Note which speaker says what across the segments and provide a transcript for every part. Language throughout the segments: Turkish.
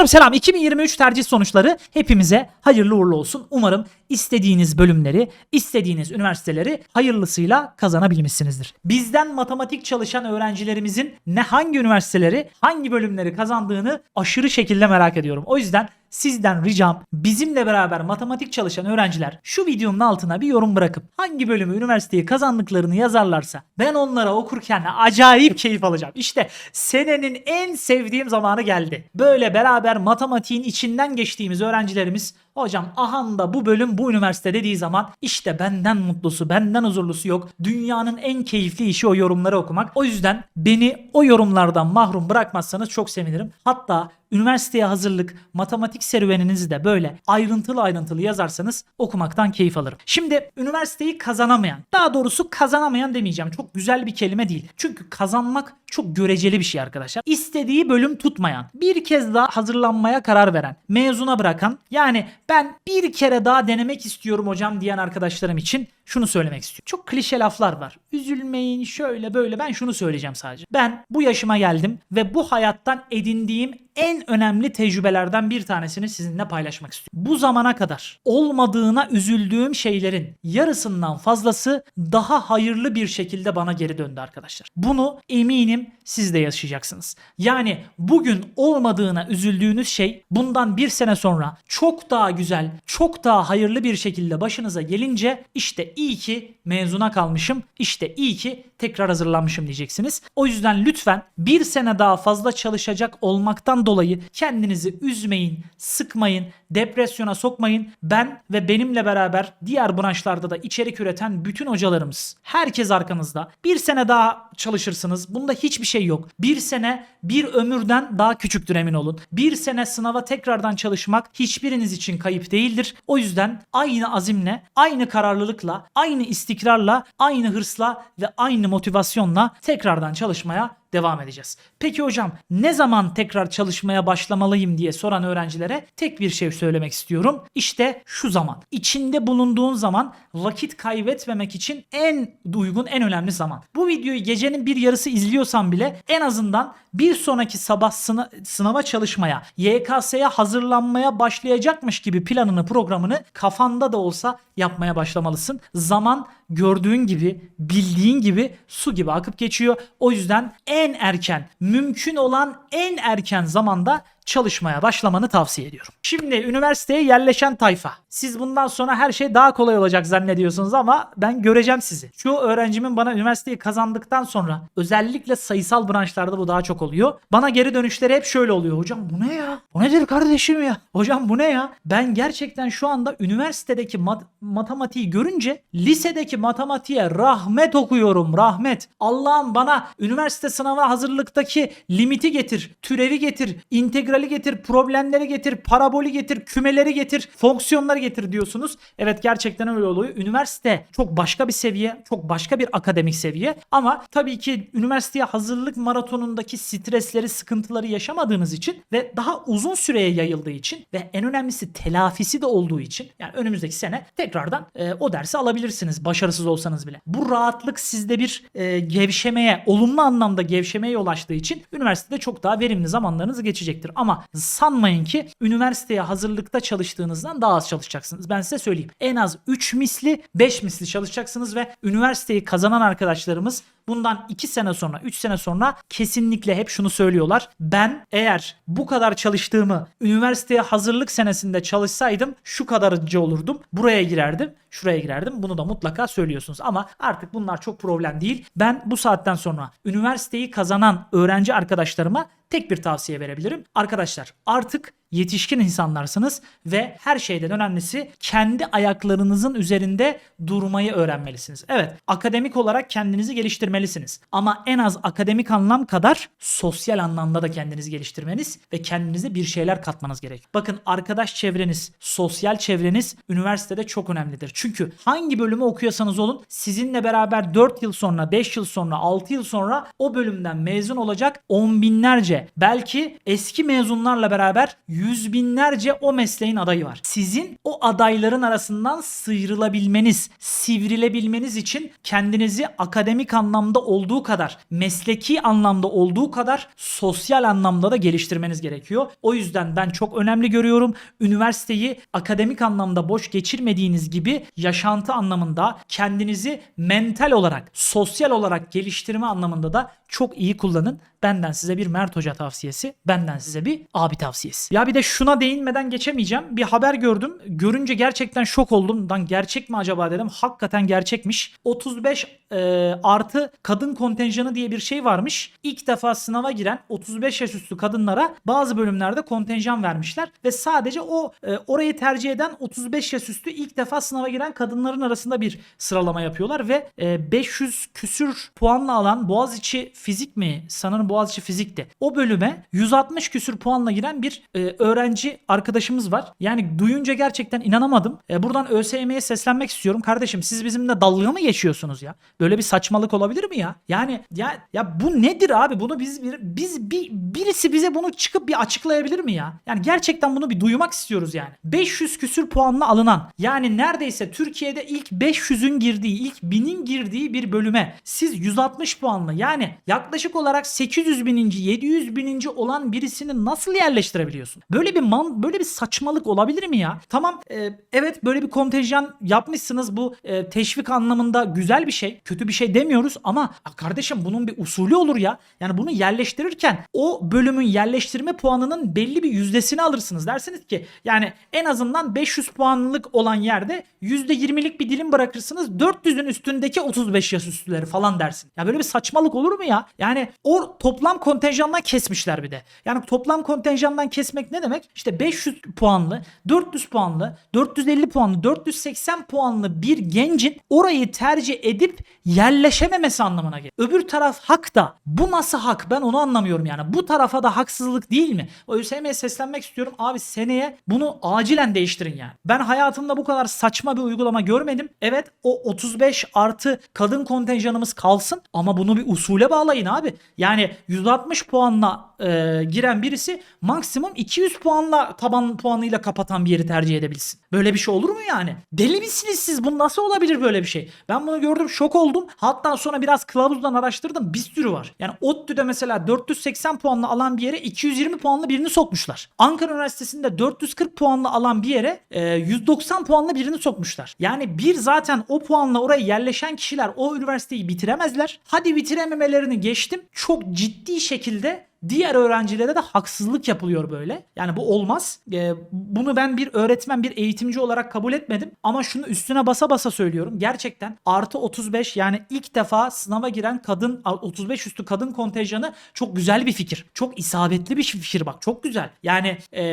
Speaker 1: Canlarım selam. 2023 tercih sonuçları hepimize hayırlı uğurlu olsun. Umarım istediğiniz bölümleri, istediğiniz üniversiteleri hayırlısıyla kazanabilmişsinizdir. Bizden matematik çalışan öğrencilerimizin ne hangi üniversiteleri, hangi bölümleri kazandığını aşırı şekilde merak ediyorum. O yüzden sizden ricam bizimle beraber matematik çalışan öğrenciler şu videonun altına bir yorum bırakıp hangi bölümü üniversiteyi kazandıklarını yazarlarsa ben onlara okurken acayip keyif alacağım. İşte senenin en sevdiğim zamanı geldi. Böyle beraber matematiğin içinden geçtiğimiz öğrencilerimiz hocam ahanda bu bölüm bu üniversite dediği zaman işte benden mutlusu benden huzurlusu yok. Dünyanın en keyifli işi o yorumları okumak. O yüzden beni o yorumlardan mahrum bırakmazsanız çok sevinirim. Hatta üniversiteye hazırlık, matematik serüveninizi de böyle ayrıntılı ayrıntılı yazarsanız okumaktan keyif alırım. Şimdi üniversiteyi kazanamayan, daha doğrusu kazanamayan demeyeceğim. Çok güzel bir kelime değil. Çünkü kazanmak çok göreceli bir şey arkadaşlar. İstediği bölüm tutmayan, bir kez daha hazırlanmaya karar veren, mezuna bırakan, yani ben bir kere daha denemek istiyorum hocam diyen arkadaşlarım için şunu söylemek istiyorum. Çok klişe laflar var. Üzülmeyin şöyle böyle ben şunu söyleyeceğim sadece. Ben bu yaşıma geldim ve bu hayattan edindiğim en önemli tecrübelerden bir tanesini sizinle paylaşmak istiyorum. Bu zamana kadar olmadığına üzüldüğüm şeylerin yarısından fazlası daha hayırlı bir şekilde bana geri döndü arkadaşlar. Bunu eminim siz de yaşayacaksınız. Yani bugün olmadığına üzüldüğünüz şey bundan bir sene sonra çok daha güzel, çok daha hayırlı bir şekilde başınıza gelince işte iyi ki mezuna kalmışım, işte iyi ki tekrar hazırlanmışım diyeceksiniz. O yüzden lütfen bir sene daha fazla çalışacak olmaktan dolayı kendinizi üzmeyin, sıkmayın, depresyona sokmayın. Ben ve benimle beraber diğer branşlarda da içerik üreten bütün hocalarımız, herkes arkanızda. Bir sene daha çalışırsınız. Bunda hiçbir şey yok. Bir sene bir ömürden daha küçüktür emin olun. Bir sene sınava tekrardan çalışmak hiçbiriniz için kayıp değildir. O yüzden aynı azimle, aynı kararlılıkla, aynı istikrarla, aynı hırsla ve aynı motivasyonla tekrardan çalışmaya devam edeceğiz. Peki hocam ne zaman tekrar çalışmaya başlamalıyım diye soran öğrencilere tek bir şey söylemek istiyorum. İşte şu zaman. İçinde bulunduğun zaman vakit kaybetmemek için en uygun en önemli zaman. Bu videoyu gecenin bir yarısı izliyorsan bile en azından bir sonraki sabah sına- sınava çalışmaya, YKS'ye hazırlanmaya başlayacakmış gibi planını programını kafanda da olsa yapmaya başlamalısın. Zaman gördüğün gibi, bildiğin gibi su gibi akıp geçiyor. O yüzden en erken, mümkün olan en erken zamanda çalışmaya başlamanı tavsiye ediyorum. Şimdi üniversiteye yerleşen tayfa. Siz bundan sonra her şey daha kolay olacak zannediyorsunuz ama ben göreceğim sizi. Şu öğrencimin bana üniversiteyi kazandıktan sonra özellikle sayısal branşlarda bu daha çok oluyor. Bana geri dönüşleri hep şöyle oluyor. Hocam bu ne ya? Bu nedir kardeşim ya? Hocam bu ne ya? Ben gerçekten şu anda üniversitedeki mat- matematiği görünce lisedeki matematiğe rahmet okuyorum. Rahmet. Allah'ım bana üniversite sınavına hazırlıktaki limiti getir, türevi getir, integrali getir, problemleri getir, parabolü getir, kümeleri getir, fonksiyonları getir diyorsunuz. Evet gerçekten öyle oluyor. Üniversite çok başka bir seviye, çok başka bir akademik seviye ama tabii ki üniversiteye hazırlık maratonundaki stresleri, sıkıntıları yaşamadığınız için ve daha uzun süreye yayıldığı için ve en önemlisi telafisi de olduğu için yani önümüzdeki sene tekrardan e, o dersi alabilirsiniz başarısız olsanız bile. Bu rahatlık sizde bir e, gevşemeye, olumlu anlamda gevşemeye yol açtığı için üniversitede çok daha verimli zamanlarınız geçecektir. Ama sanmayın ki üniversiteye hazırlıkta çalıştığınızdan daha az çalışacaksınız. Ben size söyleyeyim. En az 3 misli, 5 misli çalışacaksınız ve üniversiteyi kazanan arkadaşlarımız bundan 2 sene sonra, 3 sene sonra kesinlikle hep şunu söylüyorlar. Ben eğer bu kadar çalıştığımı üniversiteye hazırlık senesinde çalışsaydım şu kadarcı olurdum. Buraya girerdim, şuraya girerdim. Bunu da mutlaka söylüyorsunuz. Ama artık bunlar çok problem değil. Ben bu saatten sonra üniversiteyi kazanan öğrenci arkadaşlarıma tek bir tavsiye verebilirim. Arkadaşlar artık yetişkin insanlarsınız ve her şeyden önemlisi kendi ayaklarınızın üzerinde durmayı öğrenmelisiniz. Evet, akademik olarak kendinizi geliştirmelisiniz. Ama en az akademik anlam kadar sosyal anlamda da kendinizi geliştirmeniz ve kendinize bir şeyler katmanız gerek. Bakın arkadaş çevreniz, sosyal çevreniz üniversitede çok önemlidir. Çünkü hangi bölümü okuyorsanız olun sizinle beraber 4 yıl sonra, 5 yıl sonra, 6 yıl sonra o bölümden mezun olacak on binlerce belki eski mezunlarla beraber yüz binlerce o mesleğin adayı var. Sizin o adayların arasından sıyrılabilmeniz, sivrilebilmeniz için kendinizi akademik anlamda olduğu kadar, mesleki anlamda olduğu kadar sosyal anlamda da geliştirmeniz gerekiyor. O yüzden ben çok önemli görüyorum. Üniversiteyi akademik anlamda boş geçirmediğiniz gibi yaşantı anlamında kendinizi mental olarak, sosyal olarak geliştirme anlamında da çok iyi kullanın. Benden size bir Mert Hoca tavsiyesi, benden size bir abi tavsiyesi. Ya bir de şuna değinmeden geçemeyeceğim. Bir haber gördüm. Görünce gerçekten şok oldum. Lan gerçek mi acaba dedim. Hakikaten gerçekmiş. 35 e, artı kadın kontenjanı diye bir şey varmış. İlk defa sınava giren 35 yaş üstü kadınlara bazı bölümlerde kontenjan vermişler ve sadece o e, orayı tercih eden 35 yaş üstü ilk defa sınava giren kadınların arasında bir sıralama yapıyorlar ve e, 500 küsür puanla alan Boğaziçi fizik mi? Sanırım Boğaziçi fizikti. O bölüme 160 küsür puanla giren bir e, öğrenci arkadaşımız var. Yani duyunca gerçekten inanamadım. E, buradan ÖSYM'ye seslenmek istiyorum. Kardeşim siz bizimle dalga mı geçiyorsunuz ya? Böyle bir saçmalık olabilir mi ya? Yani ya ya bu nedir abi? Bunu biz bir, biz bir birisi bize bunu çıkıp bir açıklayabilir mi ya? Yani gerçekten bunu bir duymak istiyoruz yani. 500 küsür puanla alınan yani neredeyse Türkiye'de ilk 500'ün girdiği, ilk 1000'in girdiği bir bölüme siz 160 puanla yani yaklaşık olarak 800 bininci, 700 bininci olan birisini nasıl yerleştirebiliyorsun? Böyle bir man, böyle bir saçmalık olabilir mi ya? Tamam e, evet böyle bir kontenjan yapmışsınız bu e, teşvik anlamında güzel bir şey. Kötü bir şey demiyoruz ama "Ya kardeşim bunun bir usulü olur ya. Yani bunu yerleştirirken o bölümün yerleştirme puanının belli bir yüzdesini alırsınız. Dersiniz ki yani en azından 500 puanlık olan yerde %20'lik bir dilim bırakırsınız. 400'ün üstündeki 35 yaş üstüleri falan dersin. Ya böyle bir saçmalık olur mu ya? Yani o toplam kontenjandan kesmişler bir de. Yani toplam kontenjandan kesmek ne demek? İşte 500 puanlı, 400 puanlı, 450 puanlı, 480 puanlı bir gencin orayı tercih edip yerleşememesi anlamına gelir. Öbür taraf hak da. Bu nasıl hak? Ben onu anlamıyorum yani. Bu tarafa da haksızlık değil mi? O ÖSYM'ye seslenmek istiyorum. Abi seneye bunu acilen değiştirin yani. Ben hayatımda bu kadar saçma bir uygulama görmedim. Evet o 35 artı kadın kontenjanımız kalsın ama bunu bir usule bağlayın abi. Yani 160 puanla e, giren birisi maksimum 200 puanla taban puanıyla kapatan bir yeri tercih edebilsin. Böyle bir şey olur mu yani? Deli misiniz siz? Bu nasıl olabilir böyle bir şey? Ben bunu gördüm şok oldum. Hatta sonra biraz kılavuzdan araştırdım. Bir sürü var. Yani ODTÜ'de mesela 480 puanla alan bir yere 220 puanlı birini sokmuşlar. Ankara Üniversitesi'nde 440 puanla alan bir yere e, 190 puanlı birini sokmuşlar. Yani bir zaten o puanla oraya yerleşen kişiler o üniversiteyi bitiremezler. Hadi bitirememelerini geçtim. Çok ciddi şekilde Diğer öğrencilere de haksızlık yapılıyor böyle. Yani bu olmaz. Ee, bunu ben bir öğretmen, bir eğitimci olarak kabul etmedim. Ama şunu üstüne basa basa söylüyorum. Gerçekten artı 35 yani ilk defa sınava giren kadın 35 üstü kadın kontenjanı çok güzel bir fikir. Çok isabetli bir fikir bak. Çok güzel. Yani e,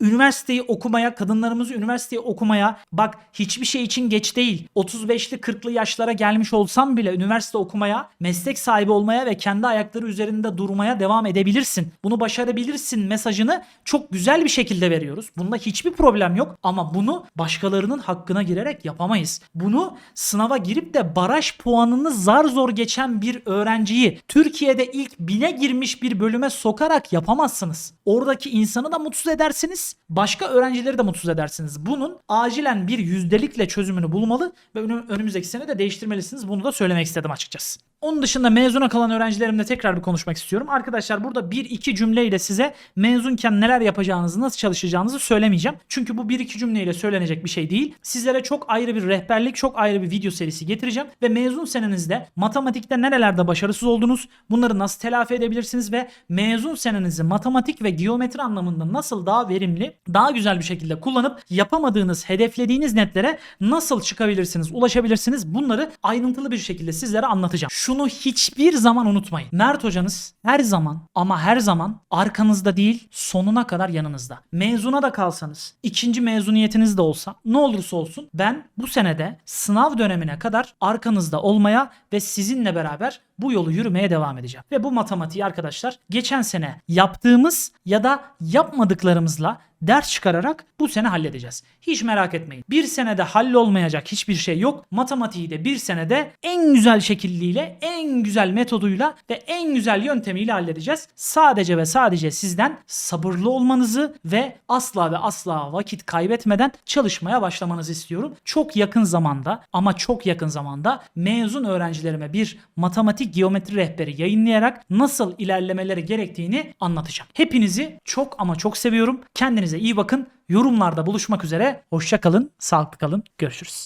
Speaker 1: üniversiteyi okumaya, kadınlarımızı üniversiteyi okumaya bak hiçbir şey için geç değil. 35'li 40'lı yaşlara gelmiş olsam bile üniversite okumaya, meslek sahibi olmaya ve kendi ayakları üzerinde durmaya devam edebilirsin. Bunu başarabilirsin mesajını çok güzel bir şekilde veriyoruz. Bunda hiçbir problem yok ama bunu başkalarının hakkına girerek yapamayız. Bunu sınava girip de baraj puanını zar zor geçen bir öğrenciyi Türkiye'de ilk bine girmiş bir bölüme sokarak yapamazsınız. Oradaki insanı da mutsuz edersiniz. Başka öğrencileri de mutsuz edersiniz. Bunun acilen bir yüzdelikle çözümünü bulmalı ve önü- önümüzdeki sene de değiştirmelisiniz. Bunu da söylemek istedim açıkçası. Onun dışında mezuna kalan öğrencilerimle tekrar bir konuşmak istiyorum. Arkadaşlar burada bir iki cümleyle size mezunken neler yapacağınızı, nasıl çalışacağınızı söylemeyeceğim. Çünkü bu bir iki cümleyle söylenecek bir şey değil. Sizlere çok ayrı bir rehberlik, çok ayrı bir video serisi getireceğim. Ve mezun senenizde matematikte nerelerde başarısız oldunuz, bunları nasıl telafi edebilirsiniz ve mezun senenizi matematik ve geometri anlamında nasıl daha verimli, daha güzel bir şekilde kullanıp yapamadığınız, hedeflediğiniz netlere nasıl çıkabilirsiniz, ulaşabilirsiniz bunları ayrıntılı bir şekilde sizlere anlatacağım. Şunu hiçbir zaman unutmayın. Mert hocanız her zaman ama her zaman arkanızda değil sonuna kadar yanınızda. Mezuna da kalsanız, ikinci mezuniyetiniz de olsa ne olursa olsun ben bu senede sınav dönemine kadar arkanızda olmaya ve sizinle beraber bu yolu yürümeye devam edeceğim. Ve bu matematiği arkadaşlar geçen sene yaptığımız ya da yapmadıklarımızla ders çıkararak bu sene halledeceğiz. Hiç merak etmeyin. Bir senede hallolmayacak hiçbir şey yok. Matematiği de bir senede en güzel şekilliyle, en güzel metoduyla ve en güzel yöntemiyle halledeceğiz. Sadece ve sadece sizden sabırlı olmanızı ve asla ve asla vakit kaybetmeden çalışmaya başlamanızı istiyorum. Çok yakın zamanda ama çok yakın zamanda mezun öğrencilerime bir matematik geometri rehberi yayınlayarak nasıl ilerlemeleri gerektiğini anlatacağım. Hepinizi çok ama çok seviyorum. Kendinize iyi bakın. Yorumlarda buluşmak üzere. Hoşça kalın, sağlıklı kalın. Görüşürüz.